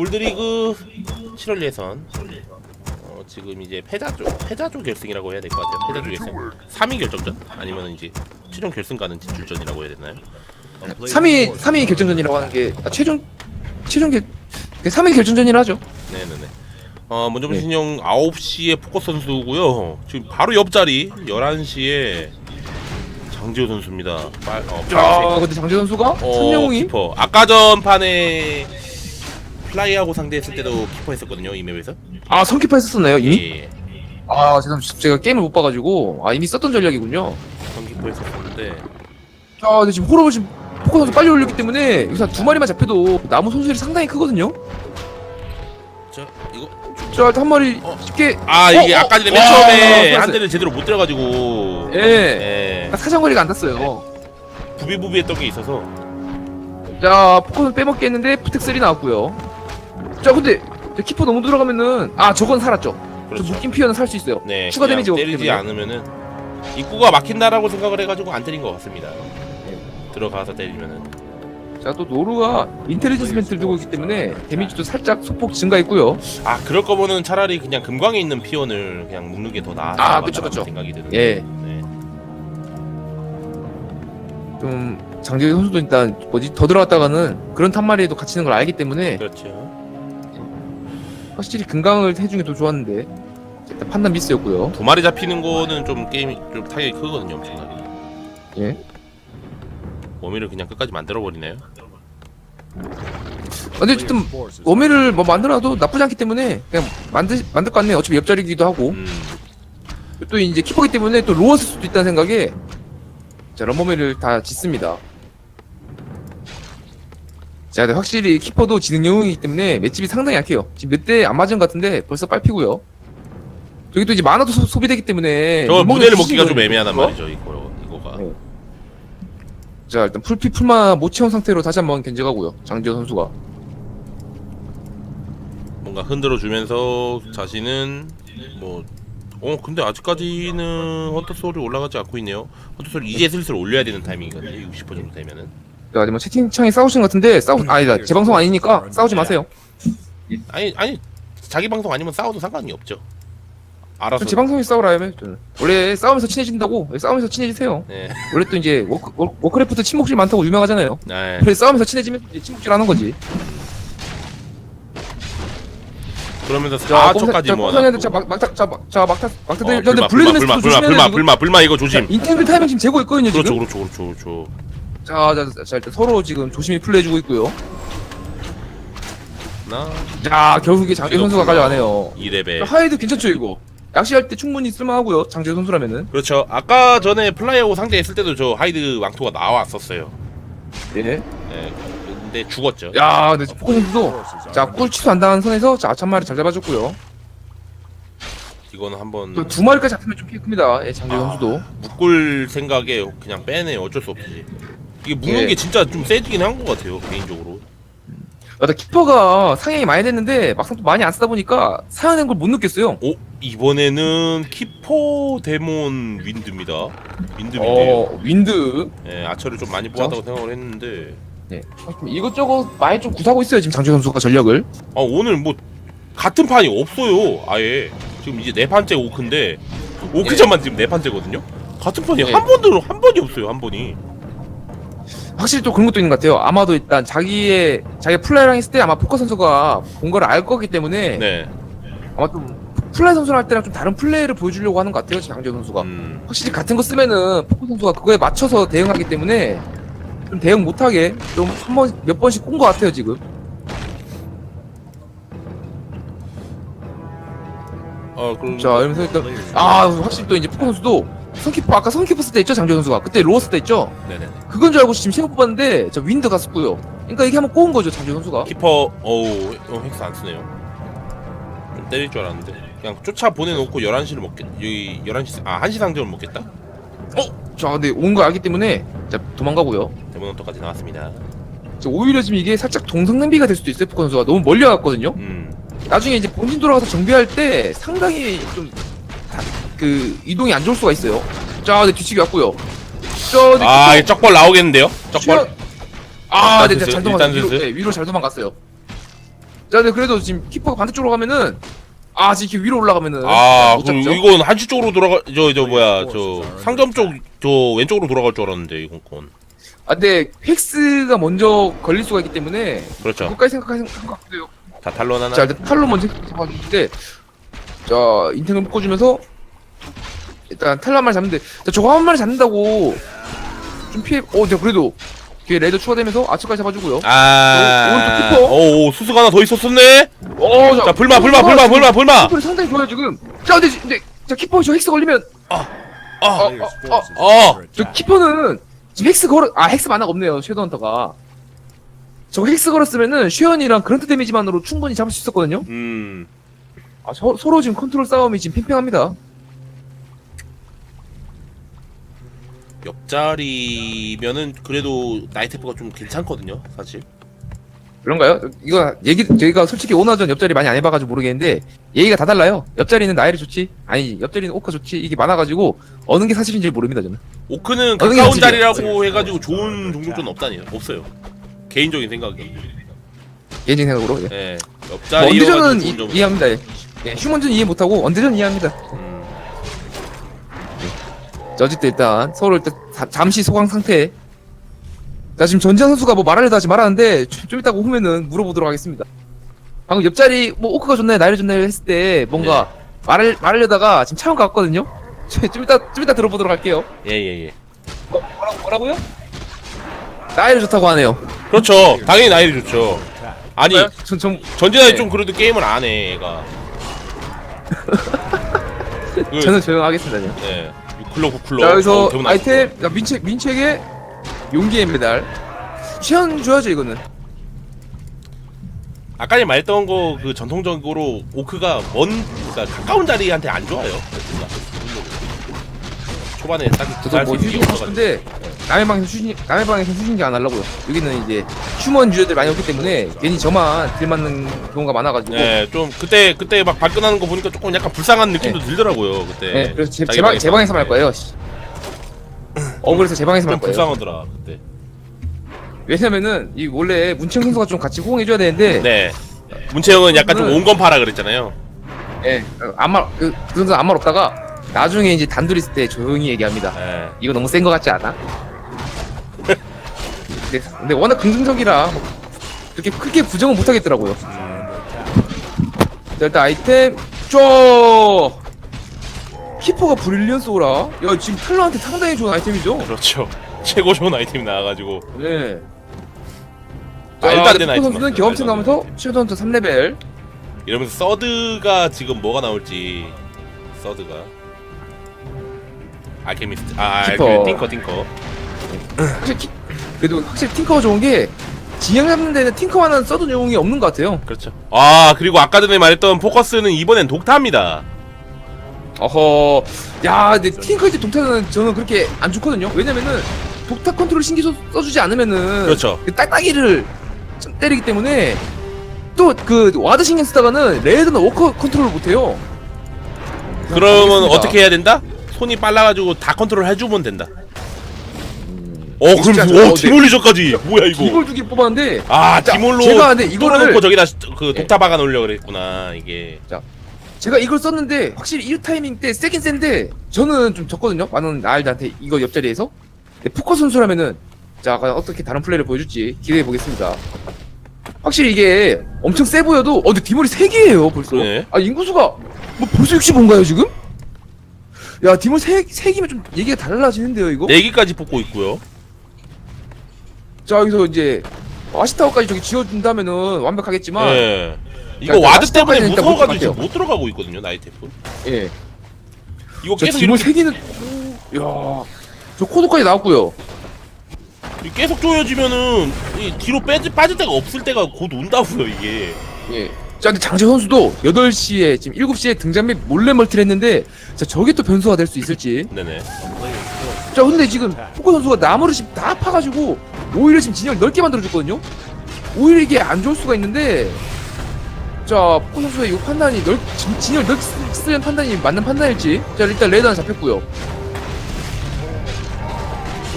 골드리그 7월 예선 어, 지금 이제 패자조 패자조 결승이라고 해야 될 것 같아요. 패자조 결승 3위 결정전 아니면 이제 최종 결승 가는 진출전이라고 해야 되나요? 3위 3위 결정전이라고 하는 게 아, 최종 최종 결 3위 결정전이라 하죠. 네네네. 어 먼저 보신 형 9시에 포커 선수고요. 지금 바로 옆자리 11시에 장지호 선수입니다. 빨, 어, 야, 빨간색. 근데 장재 선수가 어, 선명웅이 키퍼. 아까 전 판에 플라이하고 상대했을 때도 키퍼 했었거든요. 이 맵에서. 아 선키퍼 했었나요 이미? 예. 아 죄송합니다. 제가 게임을 못 봐가지고 아 이미 썼던 전략이군요. 선키퍼 했었는데 자 근데 지금 호러를 지금 포커 선수 빨리 올렸기 때문에 여기서 두 마리만 잡혀도 나무 손실이 상당히 크거든요. 저 이거 자 일단 한 마리 어. 쉽게 아 이게 어, 어. 아까 전에 맨 와, 처음에 좋았어요. 한 대를 제대로 못 들어가지고 예. 예. 아, 사정거리가 안 닿았어요. 부비부비했던 게 있어서 자 포커는 빼먹게 했는데 푸텍 3 나왔고요. 자 근데 저 키퍼 너무 들어가면은 아 저건 살았죠. 그렇죠. 저 묶인 피어는 살 수 있어요. 네, 추가 그냥 없기 때리지. 않으면은 입구가 막힌다라고 생각을 해가지고 안 때린 것 같습니다. 들어가서 때리면은 자 또 노루가 인텔리전스 멘트를 두고 있기 때문에 데미지도 살짝 소폭 증가했고요. 아 그럴 거면은 차라리 그냥 금광에 있는 피온을 그냥 묶는 게더 아, 것 그쵸, 그쵸. 생각이 드는데. 예. 네. 좀 장재희 선수도 일단 뭐지 더 들어갔다가는 그런 탄마리에도 갇히는 걸 알기 때문에 그렇죠. 확실히 금강을 해준 게 더 좋았는데 일단 판단 미스였고요. 두 마리 잡히는 거는 좀 게임이 좀 타격이 크거든요, 엄청나게. 예. 워미를 그냥 끝까지 만들어 버리네요. 근데 어쨌든 워메를 뭐 만들어도 나쁘지 않기 때문에 그냥 만들 만들 것 같네요. 어차피 옆자리기도 하고 음. 또 이제 키퍼기 때문에 또 로어 쓸 수도 있다는 생각에 자 럼머메를 다 짓습니다. 자, 근데 확실히 키퍼도 지능 영웅이기 때문에 맷집이 상당히 약해요. 지금 몇 대 안 맞은 것 같은데 벌써 빨피고요. 저기 또 이제 만화도 소, 소비되기 때문에 저 못 무대를 먹는 먹기가 좀 수준이 애매하단. 말이죠, 이거 이거가. 네. 자 일단 풀피 풀마 못 채운 상태로 다시 한번 견제가고요. 장지호 선수가. 뭔가 흔들어 주면서 자신은 뭐. 어 근데 아직까지는 헌터 소울이 올라가지 않고 있네요. 헌터 소울 이제 슬슬 올려야 되는 타이밍이거든요. 60% 정도 되면은. 자, 뭐 채팅창에 싸우시는 것 같은데 싸우 아니다 제 방송 아니니까 싸우지 마세요. 아니 아니 자기 방송 아니면 싸워도 상관이 없죠. 알아서. 제 방송에 싸우라 하면 저는 원래 싸우면서 친해진다고 싸우면서 친해지세요. 네. 원래 또 이제 워크, 워- 워크래프트 친목질 많다고 유명하잖아요. 네. 그래 싸우면서 친해지면 이제 친목질 하는 거지. 그러면서 자, 4초까지 자, 모아. 자, 자, 막, 막타, 자, 막, 자, 막타, 막타, 어, 들 불마, 불마, 불마, 불마, 불마, 되고. 불마, 불마 이거 조심. 인텐글 타이밍 지금 재고 있거든요, 그렇죠, 지금. 그렇죠, 그렇죠, 그렇죠. 자, 자, 자, 일단 서로 지금 조심히 플레이해주고 있고요. 나 자, 결국에 장재 선수가 가져가네요. 2레벨. 하이드 괜찮죠, 이거? 낚시할 때 충분히 쓸만하고요, 장재 선수라면은. 그렇죠. 아까 전에 플라이하고 상대했을 때도 저 하이드 왕토가 나왔었어요. 예. 네. 근데 죽었죠. 야, 근데 포커 선수도 자, 꿀 취소 안 당한 선에서 자, 한 마리 잘 잡아줬고요. 이거는 한번 또두 마리까지 잡히면 좀 피해 큽니다, 예, 장재 아. 선수도. 묶을 생각에 그냥 빼네. 어쩔 수 없지. 이게 묶는 예. 게 진짜 좀 세지긴 한 것 같아요. 개인적으로. 아, 나 키퍼가 상향이 많이 됐는데 막상 또 많이 안 쓰다 보니까 사용된 걸 못 느꼈어요. 오 이번에는 키포 데몬 윈드입니다. 윈드인데요. 어, 윈드. 예, 아처를 좀 많이 뽑았다고 생각을 했는데 네. 이것저것 많이 좀 구사하고 있어요, 지금 장재 선수가 전력을. 아 오늘 뭐 같은 판이 없어요. 아예 지금 이제 네 판째 오크인데 오크전만 지금 네 판째거든요. 같은 판이 네. 한 번도 한 번이 없어요. 한 번이. 확실히 또 그런 것도 있는 것 같아요. 아마도 일단 자기의 자기 플라이랑 했을 때 아마 포커 선수가 본걸알 거기 때문에 네. 아마 좀 플라이 선수랑 할 때랑 좀 다른 플레이를 보여주려고 하는 것 같아요, 장재 선수가. 음, 확실히 같은 거 쓰면은 포커 선수가 그거에 맞춰서 대응하기 때문에 좀 대응 못하게 좀 한 번 몇 번씩 꼰 것 같아요 지금. 어 그럼 자 이러면서 일단 아 확실히 또 이제 포커 선수도 선키퍼 아까 선키퍼 쓸 때 있죠 장재 선수가 그때 로어 쓸때 있죠. 네네. 그건 줄 알고 지금 세번 뽑았는데 저 윈드 갔었고요. 그러니까 이게 한번 꼬은 거죠 장재 선수가. 키퍼 어우 어, 획스 안 쓰네요. 좀 때릴 줄 알았는데 그냥 쫓아 보내놓고 11시를 먹겠 여기 11시 아 1시 상점을 먹겠다. 자 근데 온 거 알기 때문에 자 도망가고요. 데모노터까지 나왔습니다. 자, 오히려 지금 이게 살짝 동성 낭비가 될 수도 있어요 포커 선수가 너무 멀리 갔거든요. 음. 나중에 이제 본진 돌아가서 정비할 때 상당히 좀 그 이동이 안 좋을 수가 있어요. 자, 네 뒤치기 왔고요. 자, 네, 아, 이. 쩍벌 나오겠는데요? 쩍벌. 아, 네, 네, 슬슬, 잘 도망갔어요. 일단 위로, 슬슬. 네, 위로 잘 도망갔어요. 자 근데 그래도 지금 키퍼가 반대쪽으로 가면은 아 지금 이렇게 위로 올라가면은 아 못 그럼 잡죠? 이건 한시 쪽으로 돌아가 저 저 뭐야 저 상점 쪽 저 왼쪽으로 돌아갈 줄 알았는데 이건 건 아 근데 획스가 먼저 걸릴 수가 있기 때문에 그렇죠 그것까지 생각하는 것 같아요 자 탈론 하나 자 일단 먼저 잡아주는데 자 인텐을 묶어주면서 일단 마리 잡는데 자 저거 한 마리 잡는다고. 좀 피해 어 자, 그래도. 뒤에 레이더 추가되면서 아츠까지 잡아주고요. 아 오른쪽 키퍼. 오 수수가 하나 더 있었었네? 어, 자 불마 불마 불마 불마 불마 키퍼를 상당히 좋아요 지금. 자 근데, 근데 자 키퍼 저 헥스 걸리면. 아 어, 어, 어. 저 키퍼는 지금 헥스 걸어 아 헥스 만화가 없네요 쉐도헌터가. 저거 헥스 걸었으면은 쉐언이랑 그런트 데미지만으로 충분히 잡을 수 있었거든요. 음. 아 서, 서로 지금 컨트롤 싸움이 지금 팽팽합니다 옆자리면은 그래도 나이테프가 좀 괜찮거든요 사실 그런가요? 이거 얘기 저희가 솔직히 오나전 옆자리 많이 안 해봐가지고 모르겠는데 얘기가 다 달라요. 옆자리는 나일이 좋지, 아니 옆자리는 오카 좋지 이게 많아가지고 어느 게 사실인지 모릅니다 저는. 오크는 어느 게 가까운 사실이야? 자리라고 해가지고 좋은 종족전 없다니요 없어요 개인적인 생각이 개인적인 생각으로. 예. 예뭐 옆자리 언제전은 이- 이해합니다. 예. 예, 휴먼전 이해 못하고 언제전 이해합니다. 음, 자, 어쨌든 일단 서로 일단 자- 잠시 소강 상태. 자 지금 전지현 선수가 뭐 말하려다 하지 말았는데 좀, 좀 이따가 오면은 물어보도록 하겠습니다. 방금 옆자리 뭐 오크가 좋나요, 나일이 좋나요 했을 때 뭔가 말을 말하려다가 지금 차원 갔거든요. 좀 이따 좀 이따 들어보도록 할게요. 예예예 뭐, 뭐라, 뭐라고요? 나이를 좋다고 하네요. 그렇죠 당연히 나이를 좋죠 아니 전, 전, 전진아이 네. 좀 그래도 게임을 안 해 얘가 그, 저는 조용하겠습니다. 예 클로 클로 자, 여기서 어, 났어. 아이템, 자, 민책, 민책의 용기의 메달. 시연 줘야죠, 이거는. 아까 전에 말했던 거 그 전통적으로 오크가 먼 그러니까 가까운 자리한테 안 좋아요 뭔가. 초반에 딱히 저도 구사할 뭐 없어가지고 싶은데, 남의 방에서 휴식, 남의 방에서 휴식이 안 하려고요. 여기는 이제 휴먼 유저들 많이 없기 때문에 괜히 저만 딜 맞는 경우가 많아가지고. 네, 좀 그때 그때 막 발끈하는 거 보니까 조금 약간 불쌍한 느낌도 들더라고요 그때. 네, 그래서 제, 자기 제, 방, 제 방에서 할 네. 거예요. 씨. 어, 그래서 제 방에서 좀할 거예요. 불쌍하더라 그때. 왜냐면은, 이 원래 문청 선수가 좀 같이 호응해줘야 되는데, 네. 문채영은 약간 좀 그거는- 온건 파라 그랬잖아요. 예, 어, 아무 말, 그, 그 선수 아무 말 없다가, 나중에 이제 단둘이 있을 때 조용히 얘기합니다. 네. 이거 너무 센 거 같지 않아? 근데, 근데 워낙 긍정적이라 뭐 그렇게 크게 부정은 못 하겠더라고요. 자, 일단 아이템 쪼 키퍼가 브릴리언스 오라. 야 지금 텔러한테 상당히 좋은 아이템이죠. 그렇죠. 최고 좋은 아이템이 나와가지고 네. 말도 안 되는 아이템 선수는 경험치 말도 안 나면서 슈던트 3레벨. 이러면서 서드가 지금 뭐가 나올지 서드가 알케미스트 아 키퍼. 알케미 팅커 확실히 키- 그래도 확실히 팅커가 좋은 게 진영 잡는 데는 팅커만한 써도 내용이 없는 것 같아요. 그렇죠. 아 그리고 아까 전에 말했던 포커스는 이번엔 독타입니다. 어허, 야, 근데 팅커 때 독타는 저는 그렇게 안 좋거든요. 왜냐면은 독타 컨트롤 신기 써, 써주지 않으면은 그렇죠. 그 딱딱이를 좀 때리기 때문에 또 그 와드 신경 쓰다가는 레드나 워커 컨트롤을 못해요. 그러면 가보겠습니다. 어떻게 해야 된다? 손이 빨라가지고 다 컨트롤 해주면 된다. 어 그럼 않죠. 어 어, 디몰리저까지 뭐야 이거? 이걸 두개 뽑았는데 아 자, 디몰로 제가 근데 이거를- 뚫어놓고 저기다 그 예. 독타 박아 놓으려 그랬구나 이게. 제가 이걸 썼는데 확실히 이 타이밍 때 세긴 센데 저는 좀 졌거든요. 많은 나알드한테 이거 옆자리에서. 근데 포커 선수라면은 자 과연 어떻게 다른 플레이를 보여줄지 기대해 보겠습니다. 확실히 이게 엄청 세 보여도 어 근데 디몰이 3개예요 벌써. 그러네. 아 인구수가 뭐 벌써 65인가요 지금? 야 디몰 3, 3개면 좀 얘기가 달라지는데요 이거? 네 개까지 뽑고 있고요. 자 여기서 이제 아시타워까지 저기 지어준다면은 완벽하겠지만 예. 이거 와드 때문에 아시타까지는 일단 무서워가지고 못 지금 들어갈게요. 못 들어가고 있거든요 나이테프. 예. 이거 저 계속 디몰 이렇게 3개는 야 저 코드까지 나왔고요. 계속 조여지면은 이 뒤로 빼지 빠질 데가 없을 때가 곧 온다고요 이게. 예. 자, 근데 장재 선수도 8시에 지금 7시에 등장 및 몰래 멀티를 했는데 자, 저게 또 변수가 될 수 있을지. 네네. 자, 근데 지금 포커 선수가 나무를 지금 다 파가지고 오히려 지금 진영을 넓게 만들어줬거든요. 오히려 이게 안 좋을 수가 있는데 자, 포커 선수의 이 판단이 넓 진- 진영을 넓게 쓰- 쓰는 판단이 맞는 판단일지. 자, 일단 레드는 잡혔고요.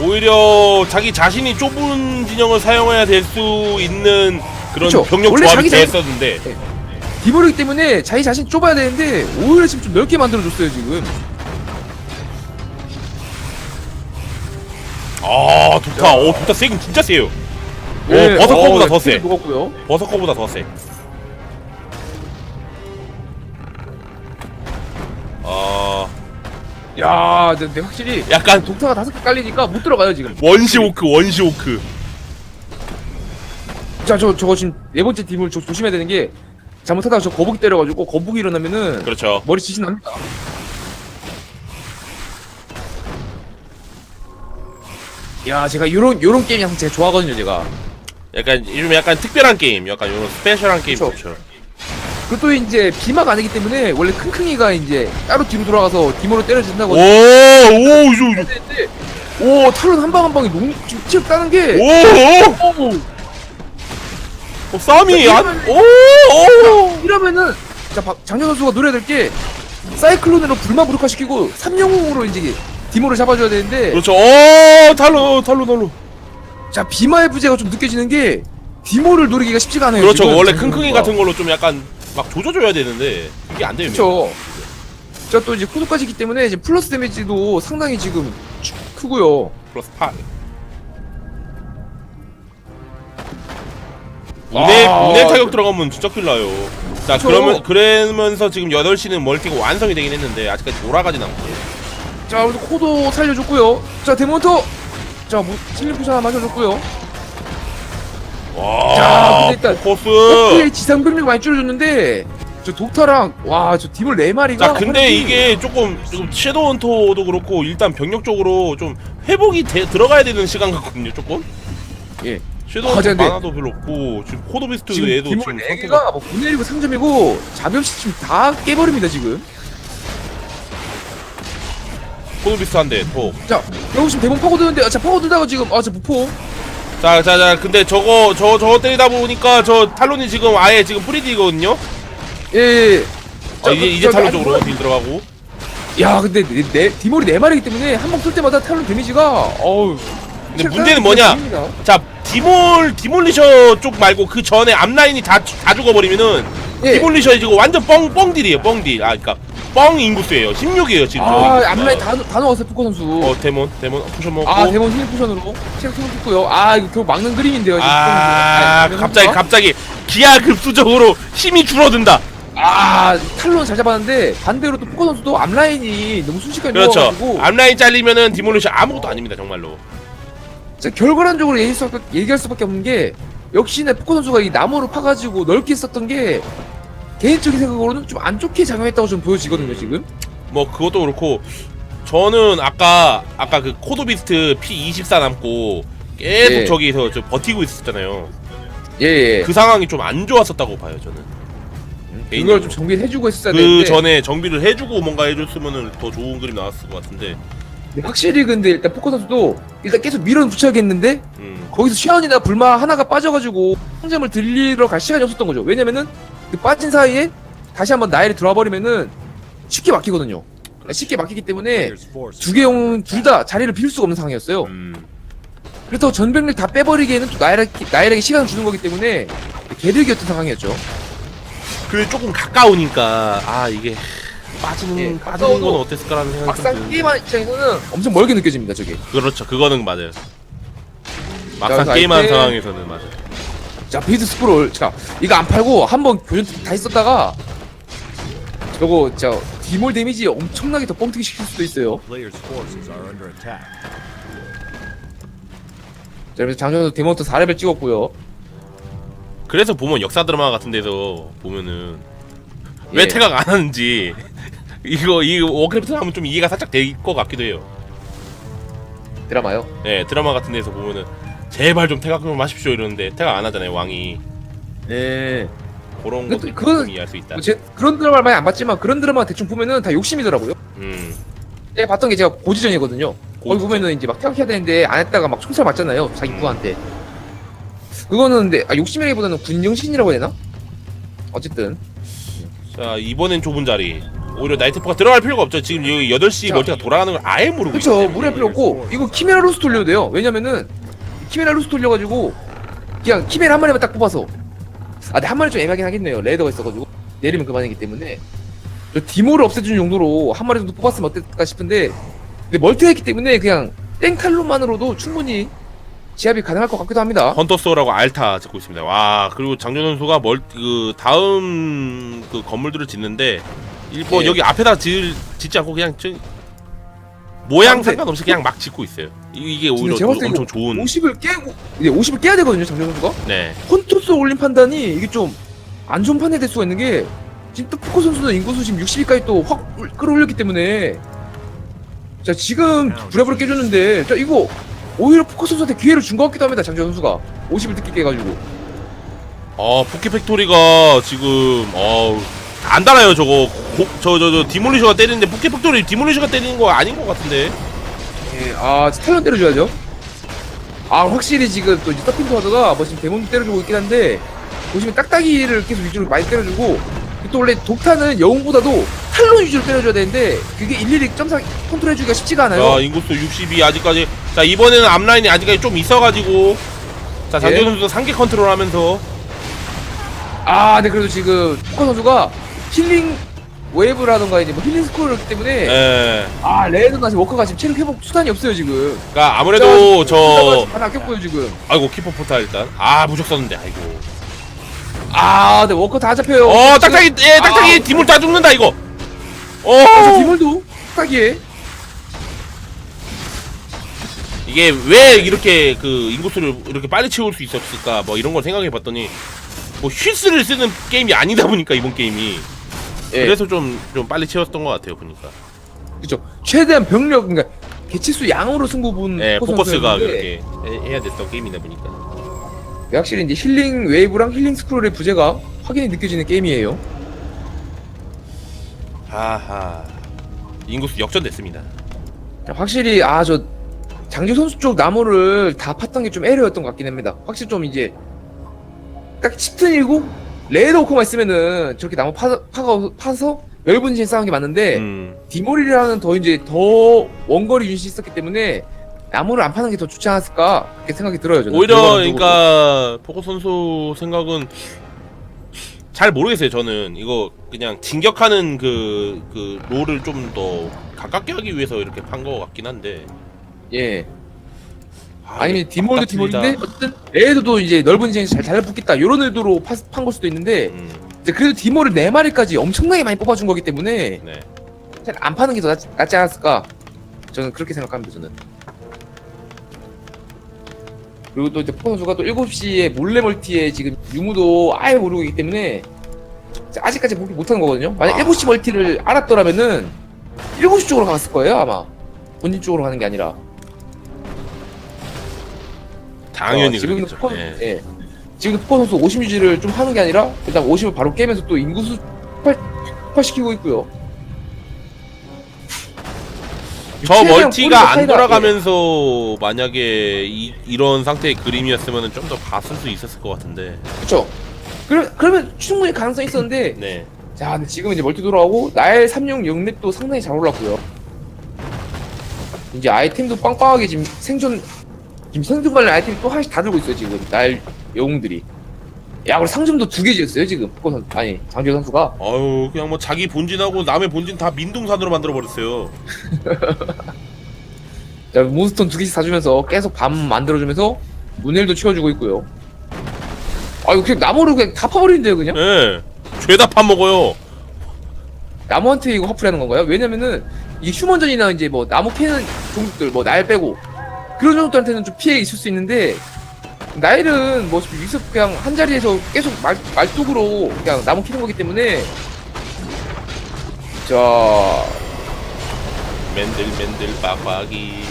오히려 자기 자신이 좁은 진영을 사용해야 될 수 있는 그런 그쵸. 병력 원래 조합이 자기 자신- 됐었는데 디모르기 때문에 자기 자신 좁아야 되는데 오히려 지금 좀 넓게 만들어줬어요 지금. 아 독타 오 독타 세긴 진짜 세요. 오 예, 버섯 거보다 어, 더세 피도 녹았고요. 버섯 거보다 더세. 아. 야, 근데 확실히 약간 독타가 다섯 개 깔리니까 못 들어가요 지금. 원시 오크 원시 오크. 자, 저 저거 지금 네 번째 팀을 조, 조심해야 되는 게 잘못하다가 저 거북이 때려가지고 거북이 일어나면은 그렇죠. 머리 지시 납니다. 야, 제가 요런 요런 게임 항상 제가 좋아하거든요, 제가. 약간 좀 약간 특별한 게임 약간 이런 스페셜한 게임 그쵸. 좋죠. 그것도 이제 비마가 아니기 때문에 원래 킁킁이가 이제 따로 뒤로 돌아가서 디모로 때려준다고 오 오 이거 했는데 오 탈론 한 방 한 방이 너무 찌 따는 게. 오 오. 오, 어, 싸움이 자, 안오 오. 이러면은 자 박- 장현 선수가 노려야 될 게 사이클론으로 불만 무력화시키고 삼영웅으로 이제 디모를 잡아줘야 되는데 그렇죠 오 탈로 탈로 탈로 자 비마의 부재가 좀 느껴지는 게 디모를 노리기가 쉽지가 않아요. 그렇죠 지금 원래 킁킁이. 같은 걸로 좀 약간 막 조져줘야 되는데 그게 안 돼요 그렇죠. 자또 이제 코드까지기 때문에 이제 플러스 데미지도 상당히 지금 쭉 크고요. 플러스 8 운에 아, 운에 타격 들어가면 진짜 큰일 나요 자 그쵸. 그러면 그러면서 지금 8시는 멀티가 완성이 되긴 했는데 아직까지 돌아가진 않고 자 그래도 코도 살려줬고요. 자 데몬터 자뭐 실력 포션 하나 맞아줬고요. 와 자, 근데 일단 코스 의 지상 병력 많이 줄여줬는데 저 독타랑 와저 디몰 네 마리가 자 근데 화력이- 이게 조금 섀도우 헌터도 그렇고 일단 병력적으로 좀 회복이 돼- 들어가야 되는 시간 같거든요 조금 예 섀도우 아, 근데- 많아도 별로 없고 지금 지금 얘도 디몰 지금 네 상태가 개가 뭐 분해리고 상점이고 자비없이 지금 다 깨버립니다 지금. 코드비스트 한대 더자 여기 지금 대본 파고드는데 아, 자 파고들다가 지금 아저 무포 자, 자, 자, 근데 저거, 저, 저거 때리다 보니까 저 탈론이 지금 아예 지금 프리디거든요? 예. 예. 아, 이제, 이제 저- 탈론 쪽으로 뭐- 딜 들어가고. 야 근데 네, 네, 디몰이 네 마리이기 때문에 한방쏠 때마다 탈론 데미지가 어우. 근데 문제는 뭐냐? 자, 디몰, 디몰리셔 쪽 말고 그 전에 앞라인이 다, 죽- 다 죽어버리면은 예. 디몰리셔 지금 완전 뻥, 뻥딜이에요, 뻥딜. 아, 그니까, 뻥 인구수예요. 16이에요, 지금. 저아 인구수가. 앞라인 다, 다 넣었어요 푸커 선수. 어, 데몬, 데몬, 포션 먹고. 아 대본 힐 포션으로 체력 생겼고요. 아 이거 결국 막는 그림인데요. 지금 아, 푸커 선수가. 갑자기, 갑자기, 기하급수적으로 힘이 줄어든다. 아 탈론 잘 잡았는데 반대로 또 푸커 선수도 앞라인이 너무 순식간에 그렇죠. 앞라인 잘리면은 디몰리셔 아무것도 아닙니다, 정말로. 진짜 결과론적으로 얘기할, 수, 수밖에 없는 게 역시나 푸커 선수가 이 나무를 파가지고 넓게 썼던 게 개인적인 생각으로는 좀 안 좋게 작용했다고 좀 보여지거든요 지금. 뭐 그것도 그렇고 저는 아까 아까 그 코도비스트 P24 남고 계속 예. 저기서 저 버티고 있었잖아요. 예. 예. 그 상황이 좀 안 좋았었다고 봐요 저는. 그걸 개인적으로. 좀 정비를 해주고 했어야 그 되는데 전에 정비를 해주고 뭔가 해줬으면은 더 좋은 그림 나왔을 것 같은데. 근데 확실히 근데 일단 푸커 선수도 일단 계속 밀어 붙여야겠는데 음. 거기서 샤언이나 불마 하나가 빠져가지고 상점을 들리러 갈 시간이 없었던 거죠. 왜냐면은 그 빠진 사이에 다시 한번 나일이 들어와 버리면은 쉽게 막히거든요. 쉽게 막히기 때문에 두 개용 둘 다 자리를 비울 수가 없는 상황이었어요. 음. 그래서 전병력 다 빼버리기에는 또 나일에게, 나일에게 시간을 주는 거기 때문에 개들기였던 상황이었죠. 그래 조금 가까우니까 아 이게 빠지는 예, 빠지는 건 가까워도 어땠을까라는 생각이 좀 막상 드는데. 게임하는 입장에서는 엄청 멀게 느껴집니다. 저게. 그렇죠 그거는 맞아요. 막상 그래서 게임하는 상황에서는 맞아요. 자 비드 스프롤 자 이거 안 팔고 한번 교전 다시 썼다가 저거 저 디몰 데미지 엄청나게 더 뻥튀기 시킬 수도 있어요. 자 그래서 장전도 데몬트 4레벨 찍었고요. 그래서 보면 역사 드라마 같은 데서 보면은 왜 예. 태각 안 하는지 이거 이 워크래프트 하면 좀 이해가 살짝 될 것 같기도 해요. 드라마요. 예, 드라마 같은 데서 보면은 제발 좀 태각 좀 하십시오 이러는데 태각 안 하잖아요 왕이 네. 그런 그- 것도 그건- 좀 이해할 수 있다. 뭐 제, 그런 드라마를 많이 안 봤지만 그런 드라마 대충 보면은 다 욕심이더라고요. 음, 제가 봤던 게 제가 고지전이거든요. 거기. 보면은 이제 막 태각해야 되는데 안 했다가 막 총살 맞잖아요. 자기 음. 부한테. 그거는 근데 아, 욕심이라기보다는 군정신이라고 해야 되나? 어쨌든 자 이번엔 좁은 자리. 오히려 나이트프가 들어갈 필요가 없죠. 지금 여기 8시 자. 멀티가 돌아가는 걸 아예 모르고 그렇죠. 있기 때문에. 필요 없고 이거 키메라 로스 돌려도 돼요. 왜냐면은 키메라 로스 돌려가지고 그냥 키메라 한 마리만 딱 뽑아서 아, 근데 한 마리 좀 애매하긴 하겠네요. 레더가 있어가지고 내리면 그만이기 때문에 저 디모를 없애주는 용도로 한 마리 정도 뽑았으면 어땠을까 싶은데 근데 멀티가 있기 때문에 그냥 땡칼로만으로도 충분히 지압이 가능할 것 같기도 합니다. 헌터스라고 알타 짓고 있습니다. 와 그리고 장준 선수가 멀 그 다음 그 건물들을 짓는데 일- 뭐 예. 여기 앞에다 짓, 짓지 않고 그냥 저 모양 상관없이 그냥 막 짓고 있어요. 이- 이게 오히려 제가 봤을 때 엄청 좋은 50을 깨고 이제 50을 깨야 되거든요, 장준 선수가. 네. 헌터스 올린 판단이 이게 좀안 좋은 판단이 될 수가 있는 게 지금 또 푸코 선수는 인구수 지금 60위까지 또 확 끌어올렸기 때문에 자 지금 브레브를 깨줬는데 자 이거 오히려 푸코 선수한테 기회를 준 것 같기도 합니다 장준 선수가. 50을 늦게 깨가지고. 어 포켓 팩토리가 지금 어안 달아요 저거. 저저저 디몰리셔가 때리는데 포켓 팩토리 디몰리셔가 때리는 거 아닌 것 같은데 예, 아 스타일런 때려줘야죠. 아 확실히 지금 또 이제 서핑 와드가 뭐 지금 데몬도 때려주고 있긴 한데 보시면 딱딱이를 계속 위주로 많이 때려주고 또 원래 독타는 영웅보다도 탈론 위주로 때려줘야 되는데 그게 일일이 점사 컨트롤해주기가 쉽지가 않아요. 자 인구수 62 아직까지 자 이번에는 앞라인이 아직까지 좀 있어가지고 자 예. 선수 상계 컨트롤하면서. 아, 네 그래도 지금 포커 선수가 힐링 웨이브라던가 이제 뭐 힐링 스코어였기 때문에. 예 아 레드나 지금 워커가 지금 체력 회복 수단이 없어요 지금. 그러니까 아무래도 저 하나 아꼈고요 지금. 아이고 키퍼 포탈 일단. 아 무적 썼는데 아이고. 아, 네 워커 다 잡혀요. 어 딱딱이 예 딱딱이. 아, 디몰 다 죽는다 이거. 아, 저 어 디몰도 딱이에. 이게 왜 이렇게 그 인구수를 이렇게 빨리 채울 수 있었을까 뭐 이런 걸 생각해 봤더니 뭐 휘스를 쓰는 게임이 아니다 보니까 이번 게임이 예. 그래서 좀 좀 빨리 채웠던 것 같아요 보니까 그렇죠. 최대한 병력 그러니까 개체수 양으로 승부 본예 포커 포커스가 그렇게 해- 해야 됐던 게임이다 보니까 확실히 이제 힐링 웨이브랑 힐링 스크롤의 부재가 확연히 느껴지는 게임이에요. 하하 인구수 역전됐습니다 확실히 아 저 장지 선수 쪽 나무를 다 팠던 게 좀 에러였던 것 같긴 합니다. 확실히 좀 이제 딱 짙은이고 레드 오커만 있으면은 저렇게 나무 파, 파가 파서 진 싸운 게 맞는데 음 디몰이라는 더 이제 더 원거리 유닛이 있었기 때문에 나무를 안 파는 게 더 좋지 않았을까 그렇게 생각이 들어요. 저는. 오히려. 그러니까 포커 선수 생각은 잘 모르겠어요. 저는 이거 그냥 진격하는 그 그 롤을 좀 더 가깝게 하기 위해서 이렇게 판 거 같긴 한데 예 아, 아니면 이게 디몰도 깝깝습니다. 디몰인데 어쨌든 레드도 이제 넓은 진이 잘 달라붙겠다 이런 의도로 파, 판걸 수도 있는데 음, 이제 그래도 디몰을 네 마리까지 엄청나게 많이 뽑아준 거기 때문에 네. 잘안 파는 게더 낫지, 낫지 않았을까? 저는 그렇게 생각합니다, 저는. 그리고 또 이제 포 선수가 또 7시에 몰래 멀티에 지금 유무도 아예 모르고 있기 때문에 아직까지 보기 못하는 거거든요. 만약 아. 7시 멀티를 알았더라면은 7시 쪽으로 갔을 거예요, 아마. 본진 쪽으로 가는 게 아니라. 당연히 어, 그렇겠죠. 포, 예. 예. 지금도 포 선수 50 유지를 좀 하는 게 아니라 일단 50을 바로 깨면서 또 인구수 폭발, 폭발시키고 있고요. 저 최대한 멀티가 안 꼬리가 돌아가면서 만약에 이, 이런 상태의 그림이었으면 좀 더 봤을 수 있었을 것 같은데 그쵸? 그러, 그러면 충분히 가능성이 있었는데 네 자, 근데 지금 이제 멀티 돌아오고 날36 영랩도 상당히 잘 올랐고요. 이제 아이템도 빵빵하게 지금 생존 지금 생존 관련 아이템 또 하나씩 다 들고 있어요 지금 날 영웅들이. 야, 그리고 상점도 두 개 지었어요 지금 포커 선 아니 장재 선수가. 아유 그냥 뭐 자기 본진하고 남의 본진 다 민둥산으로 만들어 버렸어요. 자, 몬스톤 두 개씩 사주면서 계속 밤 만들어주면서 문헬도 치워주고 있고요. 아, 이거 그냥 나무를 그냥 다 파버리는데요 그냥? 예. 죄다 파먹어요. 나무한테 이거 화풀이 하는 건가요? 왜냐면은 이 휴먼전이나 이제 뭐 나무 캐는 종족들 뭐 날 빼고 그런 종족들한테는 좀 피해 있을 수 있는데 나일은 뭐 여기서 그냥 한 자리에서 계속 말, 말뚝으로 그냥 나무 캐는 거기 때문에 자, 맨들 맨들 빡빡이.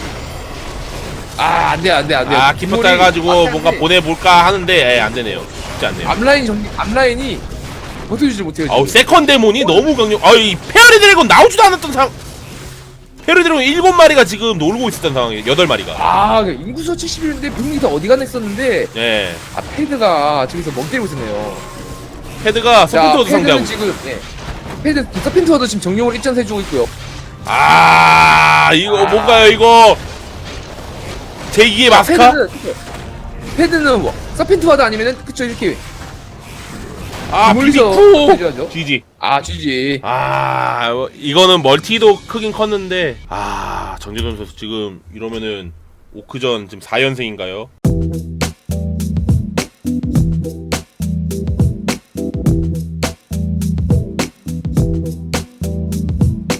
아, 안 돼, 안 돼, 안 돼. 아 기포 따가지고 뭔가 보내볼까 하는데 예, 안 되네요. 안 돼요. 앞라인 정리, 앞라인이 버텨주질 못해요. 아우 지금. 세컨 데몬이 너무 강력. 아이 페어리 드래곤 나오지도 않았던 상. 드래곤 일곱 마리가 지금 놀고 있었던 상황이에요. 여덟 마리가. 아, 그 인구수 71인데 병력이 다 어디 가나 했었는데 예. 아, 패드가 저기서 멍 때리고 있었네요. 헤드가 서포터도 상대하고. 패드는 지금 네. 패드 서펜트워도 지금 정령을 입장 해 주고 있고요. 아 이거 뭔가요 이거 제2의 마스카? 패드는. 패드는 뭐 서펜트워드 아니면은 그쵸 이렇게 아 해줘야죠. GG 아 GG 아 어, 이거는 멀티도 크긴 컸는데. 아 정재준 선수 지금 이러면은 오크전 지금 4연승인가요?